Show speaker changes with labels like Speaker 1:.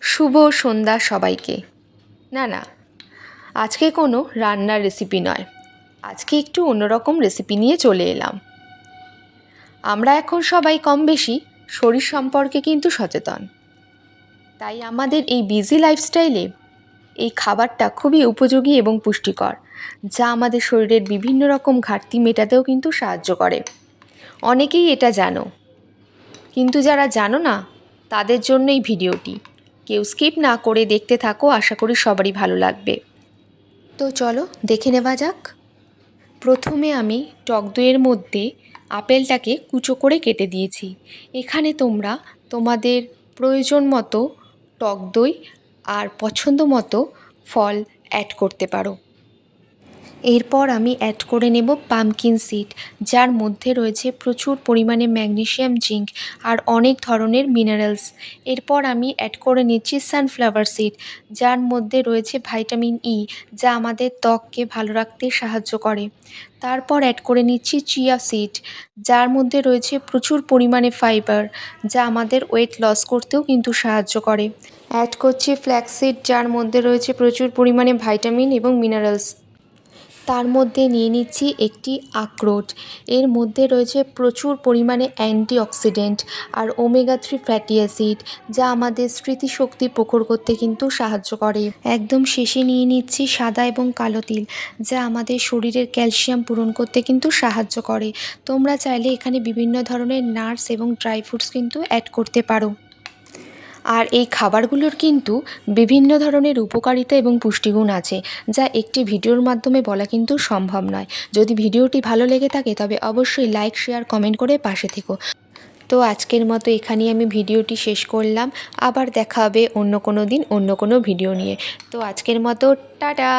Speaker 1: শুভ সন্ধ্যা সবাইকে। না না, আজকে কোনো রান্নার রেসিপি নয়। আজকে একটু অন্যরকম রেসিপি নিয়ে চলে এলাম। আমরা এখন সবাই কম বেশি শরীর সম্পর্কে কিন্তু সচেতন। তাই আমাদের এই বিজি লাইফস্টাইলে এই খাবারটা খুবই উপযোগী এবং পুষ্টিকর, যা আমাদের শরীরের বিভিন্ন রকম ঘাটতি মেটাতেও কিন্তু সাহায্য করে। অনেকেই এটা জানো। কিন্তু যারা জানো না, তাদের জন্য এই ভিডিওটি। কেউ স্কিপ না করে দেখতে থাকো, আশা করি সবারই ভালো লাগবে। তো চলো, দেখে নেওয়া যাক। প্রথমে আমি টক দইয়ের মধ্যে আপেলটাকে কুচো করে কেটে দিয়েছি। এখানে তোমরা তোমাদের প্রয়োজন মতো টক দই আর পছন্দ মতো ফল অ্যাড করতে পারো। এরপর আমি অ্যাড করে নেব পামকিন সিড যার মধ্যে রয়েছে প্রচুর পরিমাণে ম্যাগনেশিয়াম জিঙ্ক আর অনেক ধরনের মিনারেলস এরপর আমি অ্যাড করে নিচ্ছি সানফ্লাওয়ার সিড যার মধ্যে রয়েছে ভাইটামিন ই যা আমাদের ত্বককে ভালো রাখতে সাহায্য করে। তারপর অ্যাড করে নিচ্ছি চিয়া সিড যার মধ্যে রয়েছে প্রচুর পরিমাণে ফাইবার যা আমাদের ওয়েট লস করতেও কিন্তু সাহায্য করে। অ্যাড করছি ফ্ল্যাক্সিড যার মধ্যে রয়েছে প্রচুর পরিমাণে ভাইটামিন এবং মিনারেলস তার মধ্যে নিয়ে নিচ্ছি একটি আখরোট। এর মধ্যে রয়েছে প্রচুর পরিমাণে অ্যান্টিঅক্সিডেন্ট আর ওমেগা থ্রি ফ্যাটি অ্যাসিড, যা আমাদের স্মৃতিশক্তি প্রখর করতে কিন্তু সাহায্য করে। একদম শেষে নিয়ে নিচ্ছি সাদা এবং কালো তিল, যা আমাদের শরীরের ক্যালসিয়াম পূরণ করতে কিন্তু সাহায্য করে। তোমরা চাইলে এখানে বিভিন্ন ধরনের নাটস এবং ড্রাই ফ্রুটস কিন্তু অ্যাড করতে পারো। আর এই খাবারগুলোর কিন্তু বিভিন্ন ধরনের উপকারিতা এবং পুষ্টিগুণ আছে, যা একটি ভিডিওর মাধ্যমে বলা কিন্তু সম্ভব নয়। যদি ভিডিওটি ভালো লেগে থাকে, তবে অবশ্যই লাইক, শেয়ার, কমেন্ট করে পাশে থেকো। তো আজকের মতো এখানেই আমি ভিডিওটি শেষ করলাম। আবার দেখা হবে অন্য কোনো দিন অন্য কোনো ভিডিও নিয়ে। তো আজকের মতো, টাটা!